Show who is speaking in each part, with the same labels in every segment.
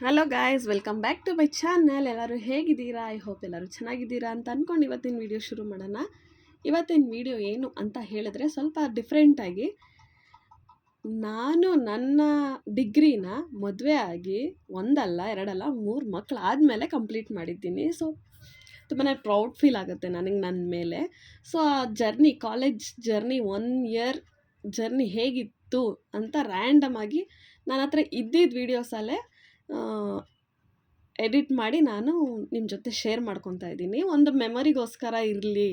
Speaker 1: Hello guys welcome back to my channel ಎಲ್ಲರೂ ಹೇಗಿದ್ದೀರಾ? I hope ಎಲ್ಲರೂ ಚೆನ್ನಾಗಿದ್ದೀರಾ ಅಂತ ಅಂದ್ಕೊಂಡು ಇವತ್ತಿನ ವಿಡಿಯೋ ಶುರು ಮಾಡೋಣ. ಇವತ್ತಿನ ವಿಡಿಯೋ ಏನು ಅಂತ ಹೇಳಿದ್ರೆ ಸ್ವಲ್ಪ ಡಿಫ್ರೆಂಟಾಗಿ ನಾನು ನನ್ನ ಡಿಗ್ರಿನ ಮದುವೆ ಆಗಿ ಒಂದಲ್ಲ, ಎರಡಲ್ಲ, ಮೂರು ಮಕ್ಕಳು ಆದಮೇಲೆ ಕಂಪ್ಲೀಟ್ ಮಾಡಿದ್ದೀನಿ. ಸೊ ತುಂಬಾ ಪ್ರೌಡ್ ಫೀಲ್ ಆಗುತ್ತೆ ನನಗೆ ನನ್ನ ಮೇಲೆ. ಸೊ ಆ journey college journey one year journey ಹೇಗಿತ್ತು ಅಂತ ರ್ಯಾಂಡಮ್ ಆಗಿ ನನ್ನ ಹತ್ರ ಇದ್ದಿದ್ದ ವೀಡಿಯೋಸಲ್ಲೇ ಎಡಿಟ್ ಮಾಡಿ ನಾನು ನಿಮ್ಮ ಜೊತೆ ಶೇರ್ ಮಾಡ್ಕೊತಾ ಇದ್ದೀನಿ. ಒಂದು ಮೆಮೊರಿಗೋಸ್ಕರ ಇರಲಿ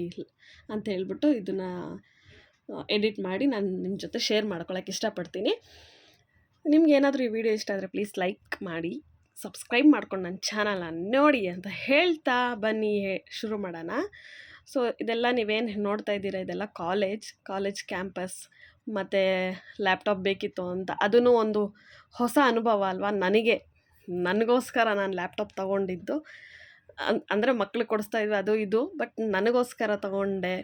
Speaker 1: ಅಂತ ಹೇಳ್ಬಿಟ್ಟು ಇದನ್ನು ಎಡಿಟ್ ಮಾಡಿ ನಾನು ನಿಮ್ಮ ಜೊತೆ ಶೇರ್ ಮಾಡ್ಕೊಳಕ್ಕೆ ಇಷ್ಟಪಡ್ತೀನಿ. ನಿಮ್ಗೆ ಏನಾದರೂ ಈ ವಿಡಿಯೋ ಇಷ್ಟ ಆದರೆ ಪ್ಲೀಸ್ ಲೈಕ್ ಮಾಡಿ ಸಬ್ಸ್ಕ್ರೈಬ್ ಮಾಡ್ಕೊಂಡು ನನ್ನ ಚಾನಲ್ನ ನೋಡಿ ಅಂತ ಹೇಳ್ತಾ ಬನ್ನಿ ಶುರು ಮಾಡೋಣ. ಸೊ ಇದೆಲ್ಲ ನೀವೇನು ನೋಡ್ತಾ ಇದ್ದೀರಾ? ಇದೆಲ್ಲ ಕಾಲೇಜ್ ಕಾಲೇಜ್ ಕ್ಯಾಂಪಸ್ ಮತ್ತು ಲ್ಯಾಪ್ಟಾಪ್ ಬೇಕಿತ್ತು ಅಂತ. ಅದೂ ಒಂದು ಹೊಸ ಅನುಭವ ಅಲ್ವಾ? ನನಗೆ ನನಗೋಸ್ಕರ ನಾನು ಲ್ಯಾಪ್ಟಾಪ್ ತೊಗೊಂಡಿದ್ದು. ಅಂದರೆ ಮಕ್ಳಿಗೆ ಕೊಡಿಸ್ತಾ ಇದ್ವಿ, ಅದು ಇದು. ಬಟ್ ನನಗೋಸ್ಕರ ತೊಗೊಂಡೆ.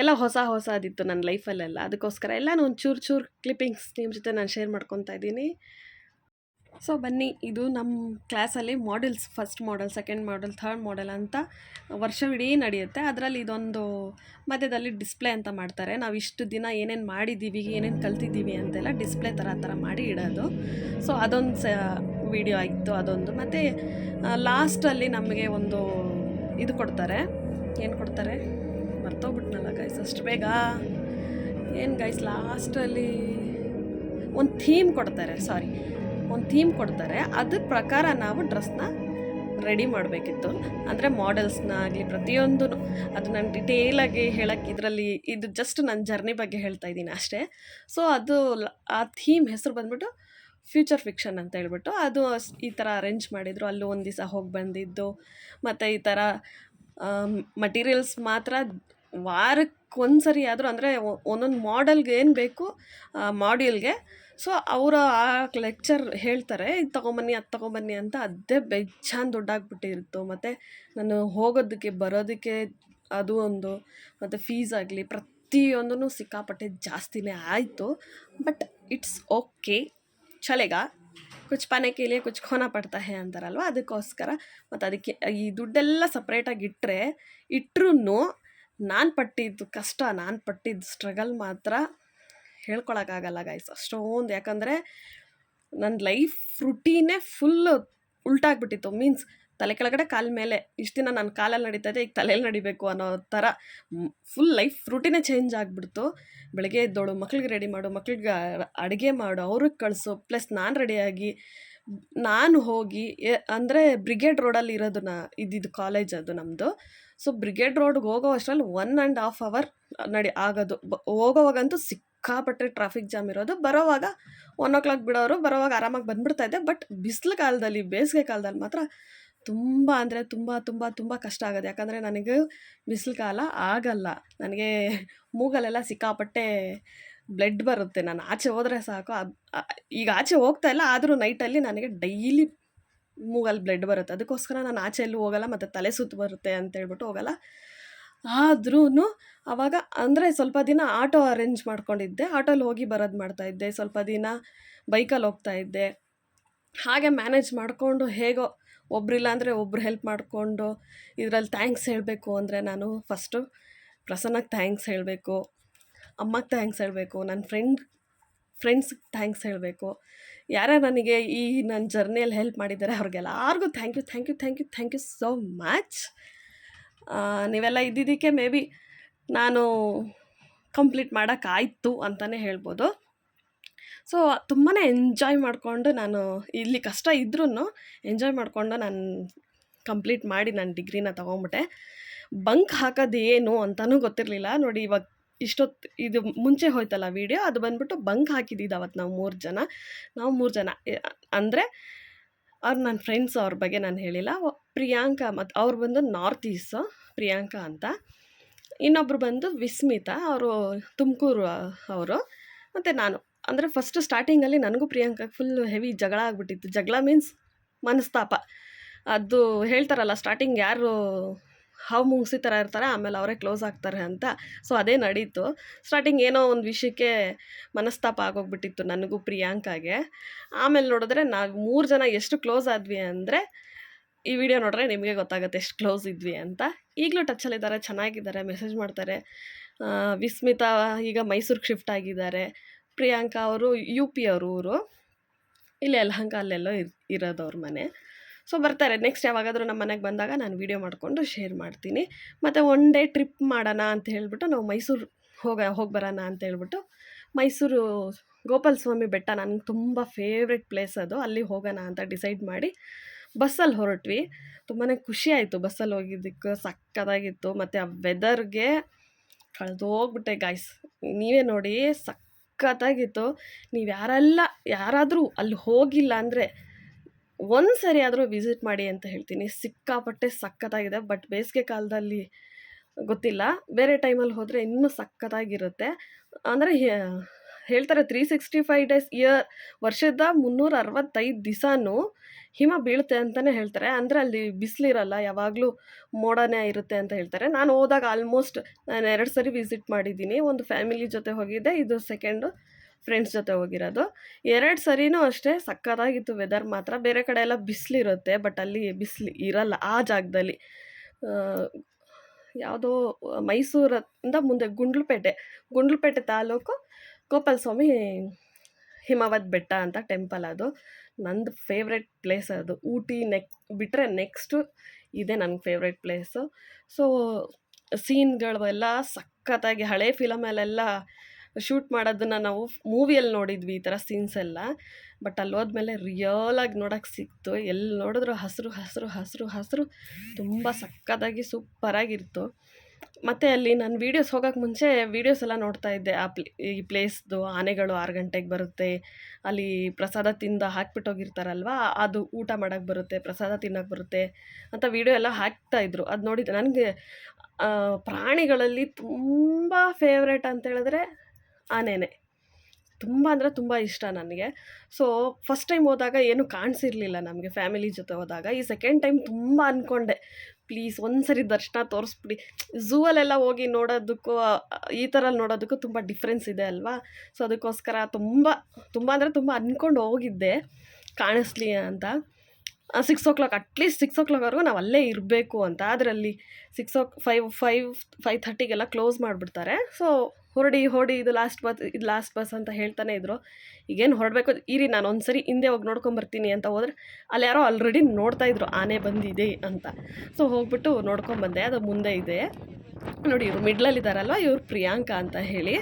Speaker 1: ಎಲ್ಲ ಹೊಸ ಹೊಸದಿತ್ತು ನನ್ನ ಲೈಫಲ್ಲೆಲ್ಲ. ಅದಕ್ಕೋಸ್ಕರ ಎಲ್ಲ ಒಂದು ಚೂರು ಚೂರು ಕ್ಲಿಪ್ಪಿಂಗ್ಸ್ ನಿಮ್ಮ ಜೊತೆ ನಾನು ಶೇರ್ ಮಾಡ್ಕೊತಾ ಇದ್ದೀನಿ. ಸೊ ಬನ್ನಿ, ಇದು ನಮ್ಮ ಕ್ಲಾಸಲ್ಲಿ models first model second model third model ಅಂತ ವರ್ಷವಿಡೀ ನಡೆಯುತ್ತೆ. ಅದರಲ್ಲಿ ಇದೊಂದು ಮಧ್ಯದಲ್ಲಿ ಡಿಸ್ಪ್ಲೇ ಅಂತ ಮಾಡ್ತಾರೆ. ನಾವು ಇಷ್ಟು ದಿನ ಏನೇನು ಮಾಡಿದ್ದೀವಿ, ಏನೇನು ಕಲ್ತಿದ್ದೀವಿ ಅಂತೆಲ್ಲ ಡಿಸ್ಪ್ಲೇ ಥರ ಥರ ಮಾಡಿ ಇಡೋದು. ಸೊ ಅದೊಂದು ಸ ವಿಡಿಯೋ ಆಯಿತು ಅದೊಂದು. ಮತ್ತು ಲಾಸ್ಟಲ್ಲಿ ನಮಗೆ ಒಂದು ಇದು ಕೊಡ್ತಾರೆ. ಏನು ಕೊಡ್ತಾರೆ? ಮರ್ತೋಗ್ಬಿಟ್ನಲ್ಲ ಗೈಸ್ ಅಷ್ಟು ಬೇಗ? ಏನು ಗೈಸ್ ಲಾಸ್ಟಲ್ಲಿ ಒಂದು ಥೀಮ್ ಕೊಡ್ತಾರೆ ಸಾರಿ ಒಂದು ಥೀಮ್ ಕೊಡ್ತಾರೆ. ಅದ್ರ ಪ್ರಕಾರ ನಾವು ಡ್ರೆಸ್ನ ರೆಡಿ ಮಾಡಬೇಕಿತ್ತು. ಅಂದರೆ ಮಾಡೆಲ್ಸ್ನ ಆಗಲಿ ಪ್ರತಿಯೊಂದು ಅದು ನಾನು ಡಿಟೇಲಾಗಿ ಹೇಳಕ್ಕೆ ಇದರಲ್ಲಿ ಇದು ಜಸ್ಟ್ ನನ್ನ ಜರ್ನಿ ಬಗ್ಗೆ ಹೇಳ್ತಾ ಇದ್ದೀನಿ ಅಷ್ಟೇ. ಸೊ ಅದು ಆ ಥೀಮ್ ಹೆಸರು ಬಂದ್ಬಿಟ್ಟು ಫ್ಯೂಚರ್ ಫಿಕ್ಷನ್ ಅಂತ ಹೇಳ್ಬಿಟ್ಟು ಅದು ಈ ಥರ ಅರೇಂಜ್ ಮಾಡಿದರು. ಅಲ್ಲೂ ಒಂದು ದಿವಸ ಹೋಗಿ ಬಂದಿದ್ದು. ಮತ್ತು ಈ ಥರ ಮಟೀರಿಯಲ್ಸ್ ಮಾತ್ರ ವಾರಕ್ಕೊಂದ್ಸರಿ ಆದರೂ ಅಂದರೆ ಒಂದೊಂದು ಮಾಡೆಲ್ಗೆ ಏನು ಬೇಕು ಮಾಡ್ಯೂಲ್ಗೆ ಸೊ ಅವರು ಆ ಲೆಕ್ಚರ್ ಹೇಳ್ತಾರೆ, ಇದು ತೊಗೊಂಬನ್ನಿ, ಅದು ತೊಗೊಂಬನ್ನಿ ಅಂತ ಅದೇ ಬೆಚ್ಚಾನ್ ದುಡ್ಡಾಗ್ಬಿಟ್ಟಿರುತ್ತೋ ಮತ್ತು ನಾನು ಹೋಗೋದಕ್ಕೆ, ಬರೋದಕ್ಕೆ ಅದು ಒಂದು, ಮತ್ತು ಫೀಸ್ ಆಗಲಿ ಪ್ರತಿಯೊಂದೂ ಸಿಕ್ಕಾಪಟ್ಟೆ ಜಾಸ್ತಿನೇ ಆಯಿತು. ಬಟ್ ಇಟ್ಸ್ ಓಕೆ ಚಲೆಗಾ ಕುಚ್ ಪಾನೆ ಕೇಳಿಯೇ ಕುಚ್ ಖೋನ ಪಡ್ತಾ ಹೇ ಅಂತಾರಲ್ವ? ಅದಕ್ಕೋಸ್ಕರ ಮತ್ತು ಅದಕ್ಕೆ ಈ ದುಡ್ಡೆಲ್ಲ ಸಪ್ರೇಟಾಗಿ ಇಟ್ಟರೆ ಇಟ್ಟರೂ ನಾನು ಪಟ್ಟಿದ್ದು ಕಷ್ಟ, ನಾನು ಪಟ್ಟಿದ್ದು ಸ್ಟ್ರಗಲ್ ಮಾತ್ರ ಹೇಳ್ಕೊಳಕ್ಕಾಗಲ್ಲ ಗಾಯ್ಸ್ ಅಷ್ಟೊಂದು ಯಾಕಂದರೆ ನನ್ನ ಲೈಫ್ ರುಟೀನೇ ಫುಲ್ಲು ಉಲ್ಟಾಗ್ಬಿಟ್ಟಿತ್ತು. ಮೀನ್ಸ್ ತಲೆ ಕೆಳಗಡೆ ಕಾಲ ಮೇಲೆ. ಇಷ್ಟು ದಿನ ನಾನು ಕಾಲಲ್ಲಿ ನಡೀತಾ ಇದೆ, ಈಗ ತಲೆಯಲ್ಲಿ ನಡಿಬೇಕು ಅನ್ನೋ ಥರ ಫುಲ್ ಲೈಫ್ ರುಟೀನೇ ಚೇಂಜ್ ಆಗಿಬಿಡ್ತು. ಬೆಳಗ್ಗೆ ಎದ್ದೋಳು ಮಕ್ಳಿಗೆ ರೆಡಿ ಮಾಡು, ಮಕ್ಳಿಗೆ ಅಡುಗೆ ಮಾಡು, ಅವ್ರಿಗೆ ಕಳಿಸು ಪ್ಲಸ್ ನಾನು ರೆಡಿಯಾಗಿ ನಾನು ಹೋಗಿ ಅಂದರೆ ಬ್ರಿಗೇಡ್ ರೋಡಲ್ಲಿ ಇರೋದು ನಾ ಇದ್ದಿದ್ದು ಕಾಲೇಜ್ ಅದು ನಮ್ಮದು ಸೊ ಬ್ರಿಗೇಡ್ ರೋಡ್ಗೆ ಹೋಗೋ ಅಷ್ಟರಲ್ಲಿ ಒನ್ ಆ್ಯಂಡ್ ಹಾಫ್ ಅವರ್ ನಡಿ, ಆಗೋದು. ಹೋಗೋವಾಗಂತೂ ಸಿಕ್ಕಾಪಟ್ಟೆ ಟ್ರಾಫಿಕ್ ಜಾಮ್ ಇರೋದು. ಬರೋವಾಗ ಒನ್ ಓ ಕ್ಲಾಕ್ ಬಿಡೋರು, ಬರೋವಾಗ ಆರಾಮಾಗಿ ಬಂದುಬಿಡ್ತಾ ಇದ್ದೆ. ಬಟ್ ಬಿಸಿಲು ಕಾಲದಲ್ಲಿ, ಬೇಸಿಗೆ ಕಾಲದಲ್ಲಿ ಮಾತ್ರ ತುಂಬ ಅಂದರೆ ತುಂಬ ತುಂಬ ತುಂಬ ಕಷ್ಟ ಆಗೋದು. ಯಾಕಂದರೆ ನನಗೆ ಬಿಸಿಲು ಕಾಲ ಆಗಲ್ಲ. ನನಗೆ ಮೂಗಲ್ಲೆಲ್ಲ ಸಿಕ್ಕಾಪಟ್ಟೆ ಬ್ಲಡ್ ಬರುತ್ತೆ. ನಾನು ಆಚೆ ಹೋದರೆ ಸಾಕು. ಈಗ ಆಚೆ ಹೋಗ್ತಾ ಇಲ್ಲ, ಆದರೂ ನೈಟಲ್ಲಿ ನನಗೆ ಡೈಲಿ ಮೂಗಲ್ಲಿ ಬ್ಲಡ್ ಬರುತ್ತೆ. ಅದಕ್ಕೋಸ್ಕರ ನಾನು ಆಚೆ ಎಲ್ಲೂ ಹೋಗಲ್ಲ, ಮತ್ತು ತಲೆ ಸುತ್ತು ಬರುತ್ತೆ ಅಂತ ಹೇಳ್ಬಿಟ್ಟು ಹೋಗಲ್ಲ. ಆದ್ರೂ ಅವಾಗ ಅಂದರೆ ಸ್ವಲ್ಪ ದಿನ ಆಟೋ ಅರೇಂಜ್ ಮಾಡ್ಕೊಂಡಿದ್ದೆ. ಆಟೋಲ್ಲಿ ಹೋಗಿ ಬರೋದು ಮಾಡ್ತಾಯಿದ್ದೆ ಸ್ವಲ್ಪ ದಿನ ಬೈಕಲ್ಲಿ ಹೋಗ್ತಾ ಇದ್ದೆ. ಹಾಗೆ ಮ್ಯಾನೇಜ್ ಮಾಡಿಕೊಂಡು ಹೇಗೋ ಒಬ್ರಿಲ್ಲ ಅಂದರೆ ಒಬ್ರು ಹೆಲ್ಪ್ ಮಾಡಿಕೊಂಡು ಇದರಲ್ಲಿ ಥ್ಯಾಂಕ್ಸ್ ಹೇಳಬೇಕು ಅಂದರೆ ನಾನು ಫಸ್ಟು ಪ್ರಸನ್ನಕ್ಕೆ ಥ್ಯಾಂಕ್ಸ್ ಹೇಳಬೇಕು, ಅಮ್ಮಗೆ ಥ್ಯಾಂಕ್ಸ್ ಹೇಳಬೇಕು ನನ್ನ ಫ್ರೆಂಡ್ ಫ್ರೆಂಡ್ಸ್ಗೆ ಥ್ಯಾಂಕ್ಸ್ ಹೇಳಬೇಕು. ಯಾರ್ಯಾರು ನನಗೆ ಈ ನನ್ನ ಜರ್ನಿಯಲ್ಲಿ ಹೆಲ್ಪ್ ಮಾಡಿದ್ದಾರೆ ಅವ್ರಿಗೆಲ್ಲರಿಗೂ thank you thank you thank you thank you so much ನೀವೆಲ್ಲ ಇದ್ದಿದ್ದಕ್ಕೆ ಮೇ ಬಿ ನಾನು ಕಂಪ್ಲೀಟ್ ಮಾಡೋಕ್ಕಾಯಿತು ಅಂತಲೇ ಹೇಳ್ಬೋದು. ಸೊ ತುಂಬಾ ಎಂಜಾಯ್ ಮಾಡಿಕೊಂಡು ನಾನು ಇಲ್ಲಿ ಕಷ್ಟ ಇದ್ರೂ ಎಂಜಾಯ್ ಮಾಡಿಕೊಂಡು ನಾನು ಕಂಪ್ಲೀಟ್ ಮಾಡಿ ನಾನು ಡಿಗ್ರಿನ ತೊಗೊಂಬಿಟ್ಟೆ. ಬಂಕ್ ಹಾಕೋದು ಏನು ಅಂತಲೂ ಗೊತ್ತಿರಲಿಲ್ಲ. ನೋಡಿ ಇವಾಗ ಇಷ್ಟೊತ್ತು ಇದು ಮುಂಚೆ ಹೋಯ್ತಲ್ಲ ವಿಡಿಯೋ ಅದು ಬಂದ್ಬಿಟ್ಟು ಬಂಕ್ ಹಾಕಿದ್ದಿದ್ದು ಅವತ್ತು ನಾವು ಮೂರು ಜನ. ನಾವು ಮೂರು ಜನ. ಅಂದರೆ ಅವ್ರು ನನ್ನ ಫ್ರೆಂಡ್ಸ್ ಅವ್ರ ಬಗ್ಗೆ ನಾನು ಹೇಳಿಲ್ಲ. ಪ್ರಿಯಾಂಕಾ ಮತ್ತು ಅವ್ರು ಬಂದು ನಾರ್ತ್ ಈಸ್ಟು ಪ್ರಿಯಾಂಕಾ ಅಂತ. ಇನ್ನೊಬ್ಬರು ಬಂದು ವಿಸ್ಮಿತಾ, ಅವರು ತುಮಕೂರು, ಅವರು. ಮತ್ತು ನಾನು. ಅಂದರೆ ಫಸ್ಟ್ ಸ್ಟಾರ್ಟಿಂಗಲ್ಲಿ ನನಗೂ ಪ್ರಿಯಾಂಕಾಗೆ ಫುಲ್ ಹೆವಿ ಜಗಳ ಆಗ್ಬಿಟ್ಟಿತ್ತು. ಜಗಳ ಮೀನ್ಸ್ ಮನಸ್ತಾಪ. ಅದು ಹೇಳ್ತಾರಲ್ಲ ಸ್ಟಾರ್ಟಿಂಗ್ ಯಾರು ಹಾವು ಮುಂಗ್ಸಿ ಥರ ಇರ್ತಾರೆ, ಆಮೇಲೆ ಅವರೇ ಕ್ಲೋಸ್ ಆಗ್ತಾರೆ ಅಂತ. ಸೊ ಅದೇ ನಡೀತು. ಸ್ಟಾರ್ಟಿಂಗ್ ಏನೋ ಒಂದು ವಿಷಯಕ್ಕೆ ಮನಸ್ತಾಪ ಆಗೋಗ್ಬಿಟ್ಟಿತ್ತು ನನಗೂ ಪ್ರಿಯಾಂಕಾಗೆ. ಆಮೇಲೆ ನೋಡಿದ್ರೆ ನಾವು ಮೂರು ಜನ ಎಷ್ಟು ಕ್ಲೋಸ್ ಆದ್ವಿ ಅಂದರೆ, ಈ ವಿಡಿಯೋ ನೋಡಿದ್ರೆ ನಿಮಗೆ ಗೊತ್ತಾಗುತ್ತೆ ಎಷ್ಟು ಕ್ಲೋಸ್ ಇದ್ವಿ ಅಂತ. ಈಗಲೂ ಟಚ್ಚಲ್ಲಿದ್ದಾರೆ ಚೆನ್ನಾಗಿದ್ದಾರೆ ಮೆಸೇಜ್ ಮಾಡ್ತಾರೆ. ವಿಸ್ಮಿತಾ ಈಗ ಮೈಸೂರಿಗೆ ಶಿಫ್ಟ್ ಆಗಿದ್ದಾರೆ. ಪ್ರಿಯಾಂಕಾ ಅವರು ಯು ಪಿ ಅವರು ಊರು. ಇಲ್ಲಿ ಯಲಹಂಕ ಅಲ್ಲೆಲ್ಲೋ ಇರ್, ಇರೋದು ಅವ್ರ ಮನೆ. ಸೊ ಬರ್ತಾರೆ ನೆಕ್ಸ್ಟ್ ಯಾವಾಗಾದರೂ ನಮ್ಮ ಮನೆಗೆ ಬಂದಾಗ ನಾನು ವೀಡಿಯೋ ಮಾಡಿಕೊಂಡು ಶೇರ್ ಮಾಡ್ತೀನಿ. ಮತ್ತು ಒನ್ ಡೇ ಟ್ರಿಪ್ ಮಾಡೋಣ ಅಂತ ಹೇಳಿಬಿಟ್ಟು ನಾವು ಮೈಸೂರು ಹೋಗ, ಹೋಗಿ ಬರೋಣ ಅಂತ ಹೇಳ್ಬಿಟ್ಟು ಮೈಸೂರು ಗೋಪಾಲ ಸ್ವಾಮಿ ಬೆಟ್ಟ ನನಗೆ ತುಂಬ ಫೇವ್ರೆಟ್ ಪ್ಲೇಸ್ ಅದು. ಅಲ್ಲಿ ಹೋಗೋಣ ಅಂತ ಡಿಸೈಡ್ ಮಾಡಿ ಬಸ್ಸಲ್ಲಿ ಹೊರಟ್ವಿ. ತುಂಬಾ ಖುಷಿ ಆಯಿತು ಬಸ್ಸಲ್ಲಿ ಹೋಗಿದ್ದಕ್ಕೆ ಸಕ್ಕತ್ತಾಗಿತ್ತು. ಮತ್ತು ಆ ವೆದರ್ಗೆ ಕಳೆದೋಗ್ಬಿಟ್ಟೆ ಗಾಯ್ಸ್ ನೀವೇ ನೋಡಿ ಸಖತ್ತಾಗಿತ್ತು ನೀವು ಯಾರೆಲ್ಲ, ಯಾರಾದರೂ ಅಲ್ಲಿ ಹೋಗಿಲ್ಲ ಅಂದರೆ ಒಂದು ಸರಿ ಆದರೂ ವಿಸಿಟ್ ಮಾಡಿ ಅಂತ ಹೇಳ್ತೀನಿ. ಸಿಕ್ಕಾಪಟ್ಟೆ ಸಖತ್ತಾಗಿದೆ ಬಟ್ ಬೇಸಿಗೆ ಕಾಲದಲ್ಲಿ ಗೊತ್ತಿಲ್ಲ. ಬೇರೆ ಟೈಮಲ್ಲಿ ಹೋದರೆ ಇನ್ನೂ ಸಖತ್ತಾಗಿರುತ್ತೆ. ಅಂದರೆ ಹೇಳ್ತಾರೆ three sixty five days year ವರ್ಷದ ಮುನ್ನೂರ ಅರವತ್ತೈದು ದಿವಸನೂ ಹಿಮ ಬೀಳುತ್ತೆ ಅಂತಲೇ ಹೇಳ್ತಾರೆ. ಅಂದರೆ ಅಲ್ಲಿ ಬಿಸಿಲಿರಲ್ಲ ಯಾವಾಗಲೂ ಮೋಡನೇ ಇರುತ್ತೆ ಅಂತ ಹೇಳ್ತಾರೆ. ನಾನು ಹೋದಾಗ ಆಲ್ಮೋಸ್ಟ್ ನಾನು ಎರಡು ಸರಿ ವಿಸಿಟ್ ಮಾಡಿದ್ದೀನಿ. ಒಂದು ಫ್ಯಾಮಿಲಿ ಜೊತೆ ಹೋಗಿದ್ದೆ ಇದು ಸೆಕೆಂಡು ಫ್ರೆಂಡ್ಸ್ ಜೊತೆ ಹೋಗಿರೋದು. ಎರಡು ಸರಿನೂ ಅಷ್ಟೇ ಸಕ್ಕತ್ತಾಗಿತ್ತು ವೆದರ್ ಮಾತ್ರ. ಬೇರೆ ಕಡೆ ಎಲ್ಲ ಬಿಸಿಲಿರುತ್ತೆ ಬಟ್ ಅಲ್ಲಿ ಬಿಸಿಲು ಇರಲ್ಲ ಆ ಜಾಗದಲ್ಲಿ. ಯಾವುದೋ ಮೈಸೂರಿಂದ ಮುಂದೆ ಗುಂಡ್ಲುಪೇಟೆ ಗುಂಡ್ಲುಪೇಟೆ ತಾಲೂಕು ಗೋಪಾಲ ಸ್ವಾಮಿ ಹಿಮವದ್ ಬೆಟ್ಟ ಅಂತ ಟೆಂಪಲ್ ಅದು. ನಂದು ಫೇವ್ರೆಟ್ ಪ್ಲೇಸ್ ಅದು ಊಟಿ ನೆಕ್ ಬಿಟ್ಟರೆ ನೆಕ್ಸ್ಟು ಇದೇ ನನ್ನ ಫೇವ್ರೆಟ್ ಪ್ಲೇಸು ಸೊ ಸೀನ್ಗಳು ಎಲ್ಲ ಸಖತ್ತಾಗಿ ಹಳೆ ಫಿಲಮಲ್ಲೆಲ್ಲ ಶೂಟ್ ಮಾಡೋದನ್ನು ನಾವು ಮೂವಿಯಲ್ಲಿ ನೋಡಿದ್ವಿ ಈ ಥರ ಸೀನ್ಸ್ ಎಲ್ಲ. ಬಟ್ ಅಲ್ಲಿ ಹೋದ್ಮೇಲೆ ರಿಯಲಾಗಿ ನೋಡೋಕ್ಕೆ ಸಿಕ್ತು. ಎಲ್ಲಿ ನೋಡಿದ್ರು ಹಸಿರು ಹಸಿರು ಹಸಿರು ಹಸಿರು. ತುಂಬ ಸಖತ್ತಾಗಿ ಸೂಪರಾಗಿತ್ತು ಮತ್ತು ಅಲ್ಲಿ ನಾನು ವೀಡಿಯೋಸ್ ಹೋಗೋಕ್ಕೆ ಮುಂಚೆ ವೀಡಿಯೋಸ್ ಎಲ್ಲ ನೋಡ್ತಾ ಇದ್ದೆ. ಆ ಪ್ಲೇ, ಈ ಪ್ಲೇಸ್ದು ಆನೆಗಳು ಆರು ಗಂಟೆಗೆ ಬರುತ್ತೆ. ಅಲ್ಲಿ ಪ್ರಸಾದ ತಿಂದ ಹಾಕ್ಬಿಟ್ಟು ಹೋಗಿರ್ತಾರಲ್ವ, ಅದು ಊಟ ಮಾಡೋಕ್ಕೆ ಬರುತ್ತೆ, ಪ್ರಸಾದ ತಿನ್ನೋಕ್ಕೆ ಬರುತ್ತೆ ಅಂತ ವೀಡಿಯೋ ಎಲ್ಲ ಹಾಕ್ತಾ ಇದ್ರು. ಅದು ನೋಡಿದ್ದೆ ನನಗೆ ಪ್ರಾಣಿಗಳಲ್ಲಿ ತುಂಬ ಫೇವ್ರೇಟ್ ಅಂತ ಹೇಳಿದ್ರೆ ಆನೆನೇ. ತುಂಬ ಅಂದರೆ ತುಂಬ ಇಷ್ಟ ನನಗೆ. ಸೊ ಫಸ್ಟ್ ಟೈಮ್ ಹೋದಾಗ ಏನೂ ಕಾಣಿಸಿರ್ಲಿಲ್ಲ ನಮಗೆ ಫ್ಯಾಮಿಲಿ ಜೊತೆ ಹೋದಾಗ. ಈ ಸೆಕೆಂಡ್ ಟೈಮ್ ತುಂಬ ಅಂದ್ಕೊಂಡೆ ಪ್ಲೀಸ್ ಒಂದು ಸರಿ ದರ್ಶನ ತೋರಿಸ್ಬಿಡಿ. ಝೂವಲ್ಲೆಲ್ಲ ಹೋಗಿ ನೋಡೋದಕ್ಕೂ ಈ ಥರ ನೋಡೋದಕ್ಕೂ ತುಂಬ ಡಿಫ್ರೆನ್ಸ್ ಇದೆ ಅಲ್ವಾ? ಸೊ, ಅದಕ್ಕೋಸ್ಕರ ತುಂಬ ತುಂಬ ಅಂದರೆ ತುಂಬ ಅಂದ್ಕೊಂಡು ಹೋಗಿದ್ದೆ. ಕಾಣಿಸ್ಲಿ ಅಂತ. Six o'clock at least six ಓ ಕ್ಲಾಕ್ವರೆಗೂ ನಾವು ಅಲ್ಲೇ ಇರಬೇಕು ಅಂತ. ಅದರಲ್ಲಿ ಸಿಕ್ಸ್ ಓ ಫೈವ್ ಫೈವ್ ಫೈವ್ ಥರ್ಟಿಗೆಲ್ಲ ಕ್ಲೋಸ್ ಮಾಡಿಬಿಡ್ತಾರೆ. ಸೊ ಹೊರಡಿ ಹೊರಡಿ, ಇದು ಲಾಸ್ಟ್ ಬಸ್ ಇದು ಲಾಸ್ಟ್ ಬಸ್ ಅಂತ ಹೇಳ್ತಾನೆ ಇದ್ರು. ಈಗೇನು ಹೊರಡಬೇಕು? ಇರಿ, ನಾನು ಒಂದು ಸರಿ ಹಿಂದೆ ಹೋಗಿ ನೋಡ್ಕೊಂಬರ್ತೀನಿ ಅಂತ ಹೋದ್ರೆ ಅಲ್ಲಿ ಯಾರೋ ಆಲ್ರೆಡಿ ನೋಡ್ತಾ ಇದ್ರು, ಆನೆ ಬಂದಿದೆ ಅಂತ. ಸೊ ಹೋಗ್ಬಿಟ್ಟು ನೋಡ್ಕೊಂಬಂದೆ, ಅದು ಮುಂದೆ ಇದೆ. ನೋಡಿ, ಇವರು ಮಿಡ್ಲಲ್ಲಿದ್ದಾರಲ್ವ ಇವರು ಪ್ರಿಯಾಂಕಾ ಅಂತ ಹೇಳಿ.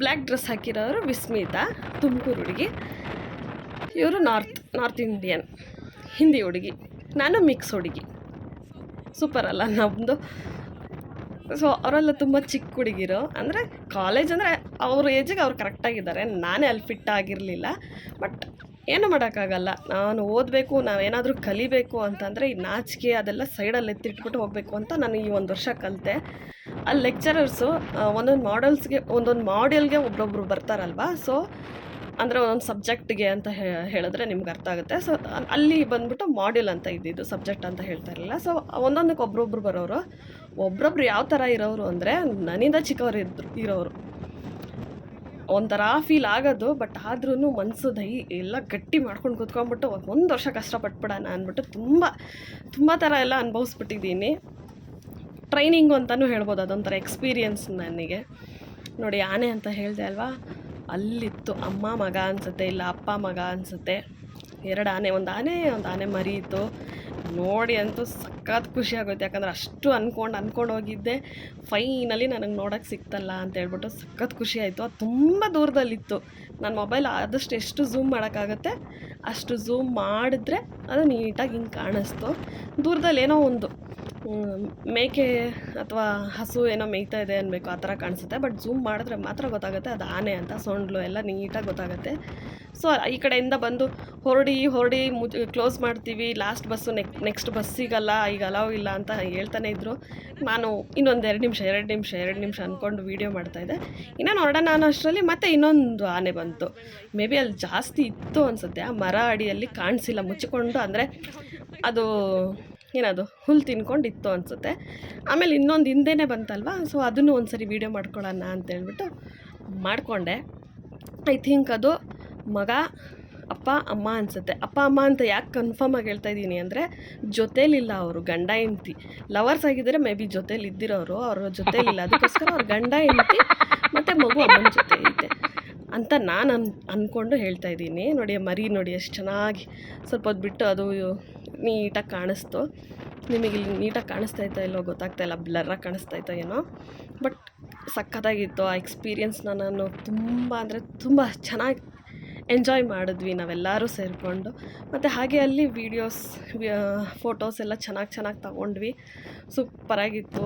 Speaker 1: ಬ್ಲ್ಯಾಕ್ ಡ್ರೆಸ್ ಹಾಕಿರೋರು ವಿಸ್ಮಿತಾ, ತುಮಕೂರು ಹುಡುಗಿ. ಇವರು ನಾರ್ತ್ ನಾರ್ತ್ ಇಂಡಿಯನ್, ಹಿಂದಿ ಹುಡುಗಿ. ನಾನು ಮಿಕ್ಸ್ ಹುಡುಗಿ. ಸೂಪರ್ ಅಲ್ಲ ನಮ್ಮದು ಸೊ ಅವರೆಲ್ಲ ತುಂಬ ಚಿಕ್ಕ ಹುಡುಗಿರು. ಅಂದರೆ ಕಾಲೇಜ್ ಅಂದರೆ ಅವ್ರ ಏಜಿಗೆ ಅವ್ರು ಕರೆಕ್ಟಾಗಿದ್ದಾರೆ ನಾನೇ ಅಲ್ಲಿ ಫಿಟ್ ಆಗಿರಲಿಲ್ಲ. ಬಟ್ ಏನು ಮಾಡೋಕ್ಕಾಗಲ್ಲ. ನಾನು ಓದಬೇಕು ನಾವೇನಾದರೂ ಕಲಿಬೇಕು ಅಂತಂದರೆ ಈ ನಾಚಿಕೆ ಅದೆಲ್ಲ ಸೈಡಲ್ಲಿ ಎತ್ತಿಟ್ಬಿಟ್ಟು ಹೋಗಬೇಕು ಅಂತ ನಾನು ಈ ಒಂದು ವರ್ಷ ಕಲಿತೆ. ಅಲ್ಲಿ ಲೆಕ್ಚರರ್ಸು ಒಂದೊಂದು ಮಾಡಲ್ಸ್ಗೆ ಒಂದೊಂದು ಮಾಡೆಲ್ಗೆ ಒಬ್ಬೊಬ್ಬರು ಬರ್ತಾರಲ್ವಾ? ಸೊ ಅಂದರೆ ಒಂದೊಂದು ಸಬ್ಜೆಕ್ಟ್ಗೆ ಅಂತ ಹೇಳಿದ್ರೆ ನಿಮ್ಗೆ ಅರ್ಥ ಆಗುತ್ತೆ. ಸೊ ಅಲ್ಲಿ ಬಂದ್ಬಿಟ್ಟು ಮಾಡ್ಯೂಲ್ ಅಂತ ಇದ್ದಿದ್ದು ಸಬ್ಜೆಕ್ಟ್ ಅಂತ ಹೇಳ್ತಾ ಇರಲಿಲ್ಲ. ಸೊ ಒಂದೊಂದಕ್ಕೆ ಒಬ್ರೊಬ್ರು ಬರೋರು. ಒಬ್ರೊಬ್ರು ಯಾವ ಥರ ಇರೋರು ಅಂದರೆ ನನ್ನಿಂದ ಚಿಕ್ಕವರು ಇದ್ರು, ಇರೋರು. ಒಂಥರ ಫೀಲ್ ಆಗೋದು ಬಟ್ ಆದ್ರೂ ಮನಸ್ಸು ದೈ, ಎಲ್ಲ ಗಟ್ಟಿ ಮಾಡ್ಕೊಂಡು ಕೂತ್ಕೊಂಡ್ಬಿಟ್ಟು ಒಂದು ವರ್ಷ ಕಷ್ಟಪಟ್ಬಿಡೋಣ ಅಂದ್ಬಿಟ್ಟು ತುಂಬ ತುಂಬ ಥರ ಎಲ್ಲ ಅನುಭವಿಸ್ಬಿಟ್ಟಿದ್ದೀನಿ. ಟ್ರೈನಿಂಗು ಅಂತಲೂ ಹೇಳ್ಬೋದು, ಅದೊಂಥರ ಎಕ್ಸ್ಪೀರಿಯನ್ಸ್ ನನಗೆ. ನೋಡಿ, ಆನೆ ಅಂತ ಹೇಳಿದೆ ಅಲ್ವಾ? ಅಲ್ಲಿತ್ತು. ಅಮ್ಮ, ಮಗ ಅನಿಸುತ್ತೆ, ಇಲ್ಲ ಅಪ್ಪ, ಮಗ ಅನಿಸುತ್ತೆ. ಎರಡು ಆನೆ, ಒಂದು ಆನೆ ಒಂದು ಆನೆ ಮರಿ ಇತ್ತು. ನೋಡಿ ಅಂತೂ ಸಖತ್ ಖುಷಿ ಆಗೋಯ್ತು. ಯಾಕಂದ್ರೆ ಅಷ್ಟು ಅಂದ್ಕೊಂಡು ಅಂದ್ಕೊಂಡು ಹೋಗಿದ್ದೆ. ಫೈನಲಿ ನನಗೆ ನೋಡೋಕ್ಕೆ ಸಿಕ್ತಲ್ಲ ಅಂತ ಹೇಳ್ಬಿಟ್ಟು ಸಖತ್ ಖುಷಿ ಆಯಿತು. ಅದು ತುಂಬ ದೂರದಲ್ಲಿತ್ತು. ನನ್ನ ಮೊಬೈಲ್ ಆದಷ್ಟು ಎಷ್ಟು ಝೂಮ್ ಮಾಡೋಕ್ಕಾಗತ್ತೆ, ಅಷ್ಟು ಝೂಮ್ ಮಾಡಿದ್ರೆ ಅದು ನೀಟಾಗಿ ಹಿಂಗೆ ಕಾಣಿಸ್ತು. ದೂರದಲ್ಲಿ ಏನೋ ಒಂದು ಮೇಕೆ ಅಥವಾ ಹಸು ಏನೋ ಮೇಯ್ತಾ ಇದೆ ಅನ್ನಬೇಕು ಆ ಥರ ಕಾಣಿಸುತ್ತೆ. ಬಟ್ ಝೂಮ್ ಮಾಡಿದ್ರೆ ಮಾತ್ರ ಗೊತ್ತಾಗುತ್ತೆ, ಅದು ಆನೆ ಅಂತ, ಸೊಂಡ್ಲು ಎಲ್ಲ ನೀಟಾಗಿ ಗೊತ್ತಾಗುತ್ತೆ. ಸೊ ಈ ಕಡೆಯಿಂದ ಬಂದು ಹೊರಡಿ ಹೊರಡಿ ಮುಜ್ ಕ್ಲೋಸ್ ಮಾಡ್ತೀವಿ. Last bus neck next bus ಸಿಗಲ್ಲ, ಈಗ ಅಲಾವ್ ಇಲ್ಲ ಅಂತ ಹೇಳ್ತಾನೆ ಇದ್ದರು ನಾನು ಇನ್ನೊಂದು ಎರಡು ನಿಮಿಷ ಎರಡು ನಿಮಿಷ ಎರಡು ನಿಮಿಷ ಅಂದ್ಕೊಂಡು ವೀಡಿಯೋ ಮಾಡ್ತಾಯಿದ್ದೆ ಇನ್ನೂ ಹೊರಡೋಣ ನಾನು ಅಷ್ಟರಲ್ಲಿ, ಮತ್ತೆ ಇನ್ನೊಂದು ಆನೆ ಬಂತು. ಮೇ ಬಿ ಅಲ್ಲಿ ಜಾಸ್ತಿ ಇತ್ತು ಅನಿಸುತ್ತೆ. ಆ ಮರ ಅಡಿಯಲ್ಲಿ ಕಾಣಿಸಿಲ್ಲ, ಮುಚ್ಚಿಕೊಂಡು. ಅಂದರೆ ಅದು ಏನದು ಹುಲ್ಲು ತಿನ್ಕೊಂಡು ಇತ್ತು ಅನಿಸುತ್ತೆ. ಆಮೇಲೆ ಇನ್ನೊಂದು ಹಿಂದೆನೇ ಬಂತಲ್ವ? ಸೊ ಅದನ್ನು ಒಂದು ಸರಿ ವೀಡಿಯೋ ಮಾಡ್ಕೊಳ್ಳೋಣ ಅಂತೇಳ್ಬಿಟ್ಟು ಮಾಡಿಕೊಂಡೆ. ಐ ಥಿಂಕ್ ಅದು ಮಗ, ಅಪ್ಪ, ಅಮ್ಮ ಅನಿಸುತ್ತೆ. ಅಪ್ಪ, ಅಮ್ಮ ಅಂತ ಯಾಕೆ ಕನ್ಫರ್ಮ್ ಆಗಿ ಹೇಳ್ತಾ ಇದ್ದೀನಿ ಅಂದರೆ, ಜೊತೇಲಿಲ್ಲ ಅವರು, ಗಂಡ, ಹೆಂಡತಿ. ಲವರ್ಸ್ ಆಗಿದ್ದರೆ ಮೇ ಬಿ ಜೊತೇಲಿ ಇದ್ದಿರೋರು, ಅವ್ರ ಜೊತೇಲಿಲ್ಲ ಅದಕ್ಕೋಸ್ಕರ ಅವ್ರ ಗಂಡ, ಹೆಂಡತಿ ಮತ್ತು ಮಗು, ಅಮ್ಮನ ಜೊತೆ ಐತೆ ಅಂತ ನಾನು ಅನ್ ಅಂದ್ಕೊಂಡು ಹೇಳ್ತಾ ಇದ್ದೀನಿ. ನೋಡಿ ಮರಿ ನೋಡಿ, ಎಷ್ಟು ಚೆನ್ನಾಗಿ ಸ್ವಲ್ಪ ಹೊತ್ತು ಬಿಟ್ಟು ಅದು ನೀಟಾಗಿ ಕಾಣಿಸ್ತು. ನಿಮಗೆ ಇಲ್ಲಿ ನೀಟಾಗಿ ಕಾಣಿಸ್ತಾ ಇಲ್ಲೋ ಗೊತ್ತಾಗ್ತಾ ಇಲ್ಲ ಬ್ಲರ್ರಾಗಿ ಕಾಣಿಸ್ತಾ ಇತ್ತೋ ಏನೋ. ಬಟ್ ಸಖತ್ತಾಗಿತ್ತು ಆ ಎಕ್ಸ್ಪೀರಿಯೆನ್ಸ್ನ ನಾನು ತುಂಬ ಅಂದರೆ ತುಂಬ ಚೆನ್ನಾಗಿ ಎಂಜಾಯ್ ಮಾಡಿದ್ವಿ ನಾವೆಲ್ಲರೂ ಸೇರಿಕೊಂಡು. ಮತ್ತು ಹಾಗೆ ಅಲ್ಲಿ ವೀಡಿಯೋಸ್ ಫೋಟೋಸ್ ಎಲ್ಲ ಚೆನ್ನಾಗಿ ಚೆನ್ನಾಗಿ ತಗೊಂಡ್ವಿ. ಸೂಪರಾಗಿತ್ತು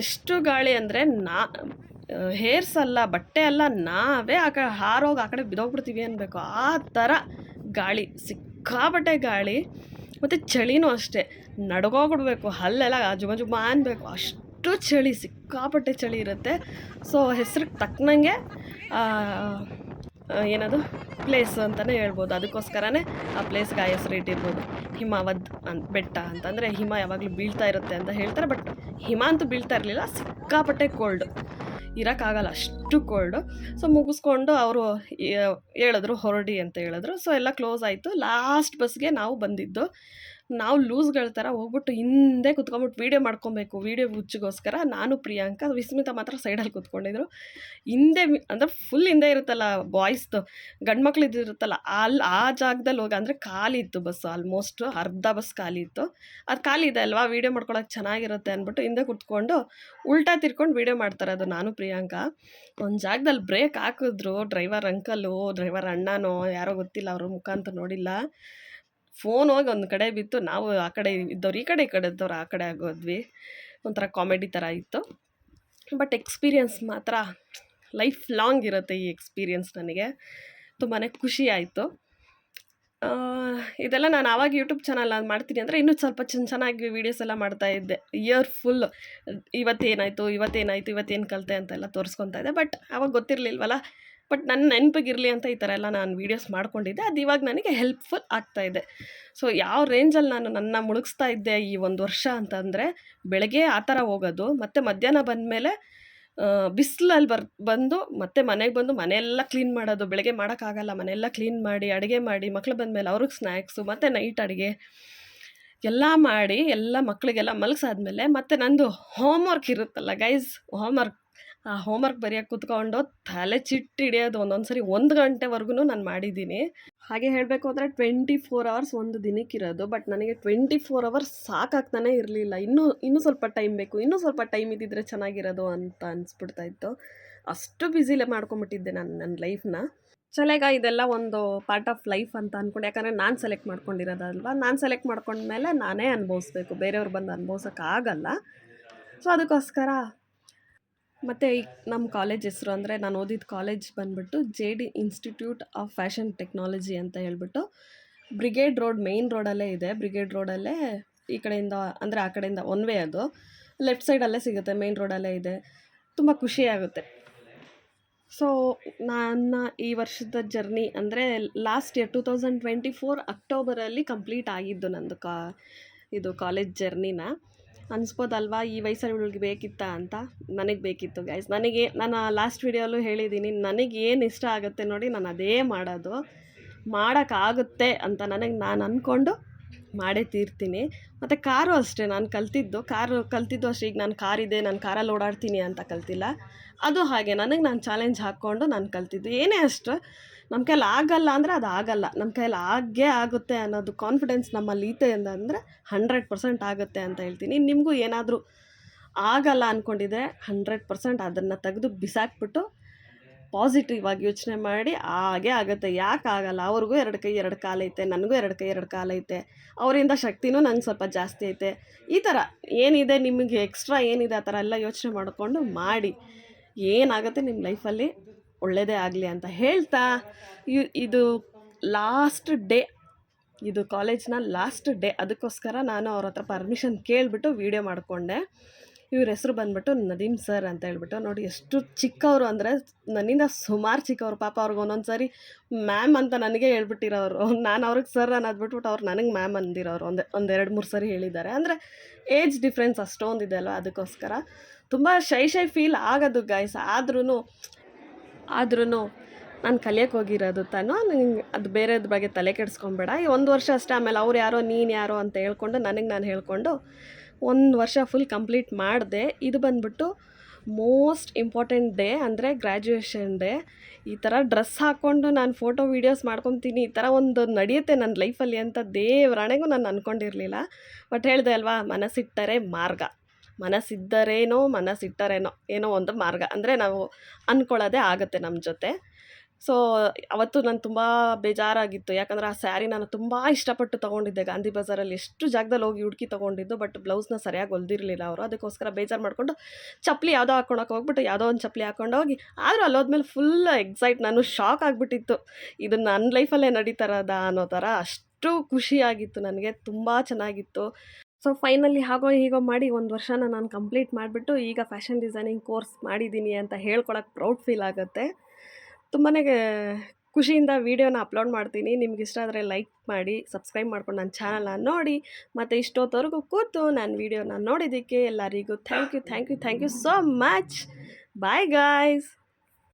Speaker 1: ಎಷ್ಟು ಗಾಳಿ ಅಂದರೆ ನಾ ಹೇರ್ಸ್ ಅಲ್ಲ, ಬಟ್ಟೆ ಅಲ್ಲ, ನಾವೇ ಆ ಕಡೆ ಹಾರೋಗಿ ಆ ಕಡೆ ಬಿದ್ದೋಗ್ಬಿಡ್ತೀವಿ ಅನ್ಬೇಕು. ಆ ಥರ ಗಾಳಿ, ಸಿಕ್ಕಾಪಟ್ಟೆ ಗಾಳಿ, ಮತ್ತು ಚಳಿನೂ ಅಷ್ಟೇ. ನಡ್ಗೋಗ್ಬಿಡ್ಬೇಕು, ಹಲ್ಲೆಲ್ಲ ಜುಮ ಅನ್ಬೇಕು. ಅಷ್ಟು ಚಳಿ, ಸಿಕ್ಕಾಪಟ್ಟೆ ಚಳಿ ಇರುತ್ತೆ. ಸೊ ಹೆಸ್ರಿಗೆ ತಕ್ಕನಂಗೆ ಏನದು? ಪ್ಲೇಸ್ ಅಂತಲೇ ಹೇಳ್ಬೋದು. ಅದಕ್ಕೋಸ್ಕರನೇ ಆ ಪ್ಲೇಸ್ಗೆ ಆ ಹೆಸ್ರು ಇಟ್ಟಿರ್ಬೋದು. ಹಿಮಾವದ್ ಅಂತ ಬೆಟ್ಟ ಅಂತಂದರೆ ಹಿಮ ಯಾವಾಗಲೂ ಬೀಳ್ತಾ ಇರುತ್ತೆ ಅಂತ ಹೇಳ್ತಾರೆ. ಬಟ್ ಹಿಮ ಅಂತೂ ಬೀಳ್ತಾ ಇರಲಿಲ್ಲ, ಸಿಕ್ಕಾಪಟ್ಟೆ ಕೋಲ್ಡ್ ಇರೋಕ್ಕಾಗಲ್ಲ, ಅಷ್ಟು ಕೋಲ್ಡು ಸೊ ಮುಗಿಸ್ಕೊಂಡು ಅವರು ಹೇಳಿದ್ರು, ಹೊರಡಿ ಅಂತ ಹೇಳಿದ್ರು. ಸೊ ಎಲ್ಲ ಕ್ಲೋಸ್ ಆಯಿತು. ಲಾಸ್ಟ್ ಬಸ್ಗೆ ನಾವು ಬಂದಿದ್ದು. ನಾವು ಲೂಸ್ಗಳ ಥರ ಹೋಗ್ಬಿಟ್ಟು ಹಿಂದೆ ಕುತ್ಕೊಂಬಿಟ್ಟು ವೀಡಿಯೋ ಮಾಡ್ಕೊಬೇಕು ವೀಡಿಯೋ ಹುಚ್ಚಿಗೋಸ್ಕರ. ನಾನು, ಪ್ರಿಯಾಂಕ, ವಿಸ್ಮಿತ ಮಾತ್ರ ಸೈಡಲ್ಲಿ ಕೂತ್ಕೊಂಡಿದ್ರು. ಹಿಂದೆ ಅಂದರೆ ಫುಲ್ ಹಿಂದೆ ಇರುತ್ತಲ್ಲ ಬಾಯ್ಸ್ದು ಗಂಡು ಮಕ್ಳು ಇದ್ದಿರುತ್ತಲ್ಲ ಅಲ್ಲಿ ಆ ಜಾಗದಲ್ಲಿ ಹೋಗಿ, ಅಂದರೆ ಖಾಲಿ ಇತ್ತು ಬಸ್ಸು ಆಲ್ಮೋಸ್ಟ್ ಅರ್ಧ ಬಸ್ ಖಾಲಿ ಇತ್ತು. ಅದು ಖಾಲಿ ಇದೆ ಅಲ್ವಾ ವೀಡಿಯೋ ಮಾಡ್ಕೊಳಕ್ಕೆ ಚೆನ್ನಾಗಿರುತ್ತೆ ಅಂದ್ಬಿಟ್ಟು ಹಿಂದೆ ಕುತ್ಕೊಂಡು ಉಲ್ಟಾ ತಿರ್ಕೊಂಡು ವೀಡಿಯೋ ಮಾಡ್ತಾರೆ ಅದು ನಾನು, ಪ್ರಿಯಾಂಕ. ಒಂದು ಜಾಗದಲ್ಲಿ ಬ್ರೇಕ್ ಹಾಕಿದ್ರು ಡ್ರೈವರ್ ಅಂಕಲು ಡ್ರೈವರ್ ಅಣ್ಣನೋ, ಯಾರೋ ಗೊತ್ತಿಲ್ಲ, ಅವರು ಮುಖ ಅಂತ ನೋಡಿಲ್ಲ. ಫೋನ್ ಹೋಗಿ ಒಂದು ಕಡೆ ಬಿತ್ತು. ನಾವು ಆ ಕಡೆ ಇದ್ದವ್ರು, ಈ ಕಡೆ ಈ ಕಡೆ ಇದ್ದವ್ರು, ಆ ಕಡೆ ಆಗೋದ್ವಿ. ಒಂಥರ ಕಾಮಿಡಿ ಥರ ಇತ್ತು. ಬಟ್ ಎಕ್ಸ್ಪೀರಿಯನ್ಸ್ ಮಾತ್ರ ಲೈಫ್ ಲಾಂಗ್ ಇರುತ್ತೆ ಈ ಎಕ್ಸ್ಪೀರಿಯನ್ಸ್ ನನಗೆ. ತುಂಬಾ ಖುಷಿ ಆಯಿತು. ಇದೆಲ್ಲ ನಾನು ಆವಾಗ ಯೂಟ್ಯೂಬ್ ಚಾನಲ್ ನಾನು ಮಾಡ್ತೀನಿ ಅಂದರೆ ಇನ್ನೂ ಸ್ವಲ್ಪ ಚೆನ್ನ ಚೆನ್ನಾಗಿ ವೀಡಿಯೋಸ್ ಎಲ್ಲ ಮಾಡ್ತಾಯಿದ್ದೆ ಇಯರ್ ಫುಲ್ ಇವತ್ತೇನಾಯಿತು ಇವತ್ತೇನಾಯಿತು, ಇವತ್ತೇನು ಕಲಿತೆ ಅಂತೆಲ್ಲ ತೋರಿಸ್ಕೊತಾ ಇದ್ದೆ. ಬಟ್ ಆವಾಗ ಗೊತ್ತಿರಲಿಲ್ವಲ್ಲ? ಬಟ್ ನನ್ನ ನೆನಪಿಗಿರಲಿ ಅಂತ ಈ ಥರ ಎಲ್ಲ ನಾನು ವೀಡಿಯೋಸ್ ಮಾಡ್ಕೊಂಡಿದ್ದೆ, ಅದು ಇವಾಗ ನನಗೆ ಹೆಲ್ಪ್ಫುಲ್ ಆಗ್ತಾ ಇದೆ. ಸೊ ಯಾವ ರೇಂಜಲ್ಲಿ ನಾನು ನನ್ನ ಮುಳುಗಿಸ್ತಾ ಇದ್ದೆ ಈ ಒಂದು ವರ್ಷ ಅಂತಂದರೆ, ಬೆಳಗ್ಗೆ ಆ ಥರ ಹೋಗೋದು, ಮತ್ತು ಮಧ್ಯಾಹ್ನ ಬಂದಮೇಲೆ ಬಿಸಿಲಲ್ಲಿ ಬರ್, ಬಂದು ಮತ್ತೆ ಮನೆಗೆ ಬಂದು ಮನೆಯೆಲ್ಲ ಕ್ಲೀನ್ ಮಾಡೋದು, ಬೆಳಗ್ಗೆ ಮಾಡೋಕ್ಕಾಗಲ್ಲ, ಮನೆಯೆಲ್ಲ ಕ್ಲೀನ್ ಮಾಡಿ, ಅಡುಗೆ ಮಾಡಿ, ಮಕ್ಳು ಬಂದಮೇಲೆ ಅವ್ರಿಗೆ ಸ್ನ್ಯಾಕ್ಸು, ಮತ್ತು ನೈಟ್ ಅಡುಗೆ, ಎಲ್ಲ ಮಾಡಿ, ಎಲ್ಲ ಮಕ್ಕಳಿಗೆಲ್ಲ ಮಲಗಿಸಾದ್ಮೇಲೆ ಮತ್ತು ನಂದು ಹೋಮ್ವರ್ಕ್ ಇರುತ್ತಲ್ಲ ಗೈಸ್ ಹೋಮ್ವರ್ಕ್ ಆ ಹೋಮ್ವರ್ಕ್ ಬರೆಯೋಕೆ ಕೂತ್ಕೊಂಡು ತಲೆ ಚಿಟ್ಟು ಹಿಡಿಯೋದು ಒಂದೊಂದು ಸರಿ ಒಂದು ಗಂಟೆವರೆಗೂ ನಾನು ಮಾಡಿದ್ದೀನಿ ಹಾಗೆ ಹೇಳಬೇಕು ಅಂದರೆ ಟ್ವೆಂಟಿ ಫೋರ್ ಅವರ್ಸ್ ಒಂದು ದಿನಕ್ಕಿರೋದು ಬಟ್ ನನಗೆ ಟ್ವೆಂಟಿ ಫೋರ್ ಅವರ್ಸ್ ಸಾಕಾಗ್ತಾನೆ ಇರಲಿಲ್ಲ. ಇನ್ನೂ ಇನ್ನೂ ಸ್ವಲ್ಪ ಟೈಮ್ ಬೇಕು, ಇನ್ನೂ ಸ್ವಲ್ಪ ಟೈಮ್ ಇದ್ದಿದ್ರೆ ಚೆನ್ನಾಗಿರೋದು ಅಂತ ಅನಿಸ್ಬಿಡ್ತಾ ಇತ್ತು. ಅಷ್ಟು ಬ್ಯುಸಿಲೇ ಮಾಡ್ಕೊಂಬಿಟ್ಟಿದ್ದೆ ನಾನು ನನ್ನ ಲೈಫ್ನ ಚಲೇಗ ಇದೆಲ್ಲ ಒಂದು ಪಾರ್ಟ್ ಆಫ್ ಲೈಫ್ ಅಂತ ಅಂದ್ಕೊಂಡು ಯಾಕಂದರೆ ನಾನು ಸೆಲೆಕ್ಟ್ ಮಾಡ್ಕೊಂಡಿರೋದಲ್ವ? ನಾನು ಸೆಲೆಕ್ಟ್ ಮಾಡ್ಕೊಂಡ್ಮೇಲೆ ನಾನೇ ಅನುಭವಿಸ್ಬೇಕು. ಬೇರೆಯವ್ರು ಬಂದು ಅನುಭವ್ಸೋಕ್ಕಾಗಲ್ಲ ಸೊ ಅದಕ್ಕೋಸ್ಕರ ಮತ್ತು ಈ ನಮ್ಮ ಕಾಲೇಜ್ ಹೆಸರು ಅಂದರೆ ನಾನು ಓದಿದ ಕಾಲೇಜ್ ಬಂದುಬಿಟ್ಟು J D institute of fashion technology ಅಂತ ಹೇಳ್ಬಿಟ್ಟು ಬ್ರಿಗೇಡ್ ರೋಡ್ ಮೇಯ್ನ್ ರೋಡಲ್ಲೇ ಇದೆ. ಬ್ರಿಗೇಡ್ ರೋಡಲ್ಲೇ ಈ ಕಡೆಯಿಂದ ಅಂದರೆ ಆ ಕಡೆಯಿಂದ ಒನ್ ವೇ ಅದು. ಲೆಫ್ಟ್ ಸೈಡಲ್ಲೇ ಸಿಗುತ್ತೆ ಮೇಯ್ನ್ ರೋಡಲ್ಲೇ ಇದೆ. ತುಂಬ ಖುಷಿಯಾಗುತ್ತೆ ಸೊ ನನ್ನ ಈ ವರ್ಷದ ಜರ್ನಿ ಅಂದರೆ last year two thousand twenty four ಅಕ್ಟೋಬರಲ್ಲಿ complete ಆಗಿದ್ದು ನಂದು ಕಾ ಇದು ಕಾಲೇಜ್ ಜರ್ನಿನ. ಅನಿಸ್ಬೋದಲ್ವಾ? ಈ ವಯಸ್ಸಲ್ಲಿ ಇವಳಿಗೆ ಬೇಕಿತ್ತಾ ಅಂತ ನನಗೆ ಬೇಕಿತ್ತು ಗೈಸ್ ನನಗೆ, ನಾನು ಲಾಸ್ಟ್ ವೀಡಿಯೋಲ್ಲೂ ಹೇಳಿದ್ದೀನಿ ನನಗೆ ಏನು ಇಷ್ಟ ಆಗುತ್ತೆ ನೋಡಿ ನಾನು ಅದೇ ಮಾಡೋದು. ಮಾಡೋಕ್ಕಾಗುತ್ತೆ ಅಂತ ನನಗೆ ನಾನು ಅಂದ್ಕೊಂಡು ಮಾಡೇ ತೀರ್ತೀನಿ. ಮತ್ತು ಕಾರು ಅಷ್ಟೇ, ನಾನು ಕಲ್ತಿದ್ದು. ಕಾರು ಕಲ್ತಿದ್ದು ಅಷ್ಟೇ, ಈಗ ನಾನು ಕಾರಿದೆ, ನಾನು ಕಾರಲ್ಲಿ ಓಡಾಡ್ತೀನಿ ಅಂತ ಕಲ್ತಿಲ್ಲ. ಅದು ಹಾಗೆ, ನನಗೆ ನಾನು ಚಾಲೆಂಜ್ ಹಾಕ್ಕೊಂಡು ನಾನು ಕಲ್ತಿದ್ದು. ಏನೇ ಅಷ್ಟು ನಮ್ಮ ಕೈಯಲ್ಲಿ ಆಗಲ್ಲ ಅಂದರೆ ಅದು ಆಗಲ್ಲ. ನಮ್ಮ ಕೈಯಲ್ಲಿ ಆಗೇ ಆಗುತ್ತೆ ಅನ್ನೋದು ಕಾನ್ಫಿಡೆನ್ಸ್ ನಮ್ಮಲ್ಲಿ ಈತೆ ಅಂದರೆ ಹಂಡ್ರೆಡ್ ಪರ್ಸೆಂಟ್ ಆಗುತ್ತೆ ಅಂತ ಹೇಳ್ತೀನಿ. ನಿಮಗೂ ಏನಾದರೂ ಆಗಲ್ಲ ಅಂದ್ಕೊಂಡಿದ್ರೆ ಹಂಡ್ರೆಡ್ ಪರ್ಸೆಂಟ್ ಅದನ್ನು ತೆಗೆದು ಬಿಸಾಕ್ಬಿಟ್ಟು ಪಾಸಿಟಿವ್ ಆಗಿ ಯೋಚನೆ ಮಾಡಿ ಹಾಗೆ ಆಗುತ್ತೆ. ಯಾಕೆ ಆಗಲ್ಲ? ಅವ್ರಿಗೂ ಎರಡು ಕೈ, ಎರಡು ಕಾಲೈತೆ ನನಗೂ ಎರಡು ಕೈ, ಎರಡು ಕಾಲೈತೆ ಅವರಿಂದ ಶಕ್ತಿನೂ ನಂಗೆ ಸ್ವಲ್ಪ ಜಾಸ್ತಿ ಐತೆ. ಈ ಥರ ಏನಿದೆ ನಿಮಗೆ ಎಕ್ಸ್ಟ್ರಾ ಏನಿದೆ ಆ ಥರ ಎಲ್ಲ ಯೋಚನೆ ಮಾಡಿಕೊಂಡು ಮಾಡಿ. ಏನಾಗುತ್ತೆ ನಿಮ್ಮ ಲೈಫಲ್ಲಿ ಒಳ್ಳೆಯದೇ ಆಗಲಿ ಅಂತ ಹೇಳ್ತಾ ಇದು ಲಾಸ್ಟ್ ಡೇ ಇದು ಕಾಲೇಜ್ನ ಲಾಸ್ಟ್ ಡೇ ಅದಕ್ಕೋಸ್ಕರ ನಾನು ಅವ್ರ ಹತ್ರ ಪರ್ಮಿಷನ್ ಕೇಳಿಬಿಟ್ಟು ವೀಡಿಯೋ ಮಾಡಿಕೊಂಡೆ. ಇವ್ರ ಹೆಸರು ಬಂದ್ಬಿಟ್ಟು ನದೀಮ್ ಸರ್ ಅಂತ ಹೇಳ್ಬಿಟ್ಟು. ನೋಡಿ ಎಷ್ಟು ಚಿಕ್ಕವರು ಅಂದರೆ ನನ್ನಿಂದ ಸುಮಾರು ಚಿಕ್ಕವರು. ಪಾಪ ಅವ್ರಿಗೆ ಒಂದೊಂದು ಸಾರಿ ಮ್ಯಾಮ್ ಅಂತ ನನಗೆ ಹೇಳ್ಬಿಟ್ಟಿರೋರು. ನಾನು ಅವ್ರಿಗೆ ಸರ್ ಅನ್ನೋದು ಬಿಟ್ಬಿಟ್ಟು ಅವ್ರು ನನಗೆ ಮ್ಯಾಮ್ ಅಂದಿರೋರು. ಒಂದು ಒಂದೆರಡು ಮೂರು ಸರಿ ಹೇಳಿದ್ದಾರೆ. ಅಂದರೆ ಏಜ್ ಡಿಫ್ರೆನ್ಸ್ ಅಷ್ಟೊಂದಿದೆ ಅಲ್ವ? ಅದಕ್ಕೋಸ್ಕರ. ತುಂಬ ಶೈ ಶೈ ಫೀಲ್ ಆಗೋದು ಗಾಯ್ಸ್ ಆದ್ರೂ ಆದ್ರೂ ನಾನು ಕಲಿಯಕ್ಕೆ ಹೋಗಿರೋದು ತಾನು ನನಗೆ ಅದು ಬೇರೆದ್ರ ಬಗ್ಗೆ ತಲೆ ಕೆಡಿಸ್ಕೊಂಬೇಡ. ಈ ಒಂದು ವರ್ಷ ಅಷ್ಟೇ ಆಮೇಲೆ ಅವ್ರು ಯಾರೋ, ನೀನು ಯಾರೋ ಅಂತ ಹೇಳ್ಕೊಂಡು ನನಗೆ ನಾನು ಹೇಳಿಕೊಂಡು ಒಂದು ವರ್ಷ ಫುಲ್ ಕಂಪ್ಲೀಟ್ ಮಾಡಿದೆ. ಇದು ಬಂದ್ಬಿಟ್ಟು ಮೋಸ್ಟ್ ಇಂಪಾರ್ಟೆಂಟ್ ಡೇ ಅಂದರೆ ಗ್ರ್ಯಾಜುಯೇಷನ್ ಡೇ ಈ ಥರ ಡ್ರೆಸ್ ಹಾಕ್ಕೊಂಡು ನಾನು ಫೋಟೋ ವೀಡಿಯೋಸ್ ಮಾಡ್ಕೊತೀನಿ, ಈ ಥರ ಒಂದು ನಡೆಯುತ್ತೆ ನನ್ನ ಲೈಫಲ್ಲಿ ಅಂತ ದೇವರಾಣೆಗೂ ನಾನು ಅಂದ್ಕೊಂಡಿರಲಿಲ್ಲ ಬಟ್ ಹೇಳಿದೆ ಅಲ್ವಾ, ಮನಸ್ಸಿಟ್ಟರೆ ಮಾರ್ಗ. ಮನಸ್ಸಿದ್ದರೇನೋ, ಮನಸ್ಸಿಟ್ಟರೇನೋ, ಏನೋ ಒಂದು ಮಾರ್ಗ. ಅಂದರೆ ನಾವು ಅಂದ್ಕೊಳ್ಳೋದೇ ಆಗುತ್ತೆ ನಮ್ಮ ಜೊತೆ. ಸೊ ಅವತ್ತು ನಾನು ತುಂಬ ಬೇಜಾರಾಗಿತ್ತು. ಯಾಕಂದರೆ ಆ ಸ್ಯಾರಿ ನಾನು ತುಂಬ ಇಷ್ಟಪಟ್ಟು ತೊಗೊಂಡಿದ್ದೆ. ಗಾಂಧಿ ಬಜಾರಲ್ಲಿ ಎಷ್ಟು ಜಾಗದಲ್ಲಿ ಹೋಗಿ ಹುಡುಕಿ ತೊಗೊಂಡಿದ್ದು, ಬಟ್ ಬ್ಲೌಸ್ನ ಸರಿಯಾಗಿ ಹೊಲ್ದಿರಲಿಲ್ಲ ಅವರು. ಅದಕ್ಕೋಸ್ಕರ ಬೇಜಾರು ಮಾಡಿಕೊಂಡು ಚಪ್ಪಲಿ ಯಾವುದೋ ಹಾಕ್ಕೊಳಕ್ಕೆ ಹೋಗ್ಬಿಟ್ಟು ಯಾವುದೋ ಒಂದು ಚಪ್ಪಲಿ ಹಾಕೊಂಡು ಹೋಗಿ, ಆದರೂ ಅಲ್ಲೋದ್ಮೇಲೆ ಫುಲ್ ಎಕ್ಸೈಟ್ ನಾನು ಶಾಕ್ ಆಗಿಬಿಟ್ಟಿತ್ತು. ಇದು ನನ್ನ ಲೈಫಲ್ಲೇ ನಡೀತಾರದ ಅನ್ನೋ ಥರ ಅಷ್ಟು ಖುಷಿಯಾಗಿತ್ತು. ನನಗೆ ತುಂಬ ಚೆನ್ನಾಗಿತ್ತು. ಸೊ ಫೈನಲಿ ಹಾಗೋ ಹೀಗೋ ಮಾಡಿ ಒಂದು ವರ್ಷನ ನಾನು ಕಂಪ್ಲೀಟ್ ಮಾಡಿಬಿಟ್ಟು ಈಗ ಫ್ಯಾಷನ್ ಡಿಸೈನಿಂಗ್ ಕೋರ್ಸ್ ಮಾಡಿದ್ದೀನಿ ಅಂತ ಹೇಳ್ಕೊಳಕ್ಕೆ ಪ್ರೌಡ್ ಫೀಲ್ ಆಗುತ್ತೆ. ತುಂಬಾ ಖುಷಿಯಿಂದ ವೀಡಿಯೋನ ಅಪ್ಲೋಡ್ ಮಾಡ್ತೀನಿ. ನಿಮ್ಗೆ ಇಷ್ಟ ಆದರೆ ಲೈಕ್ ಮಾಡಿ ಸಬ್ಸ್ಕ್ರೈಬ್ ಮಾಡ್ಕೊಂಡು ನನ್ನ ಚಾನಲ್ನ ನೋಡಿ. ಮತ್ತು ಇಷ್ಟೊತ್ತವರೆಗೂ ಕೂತು ನಾನು ವೀಡಿಯೋನ ನೋಡಿದ್ದಕ್ಕೆ ಎಲ್ಲರಿಗೂ thank you thank you thank you so much bye guys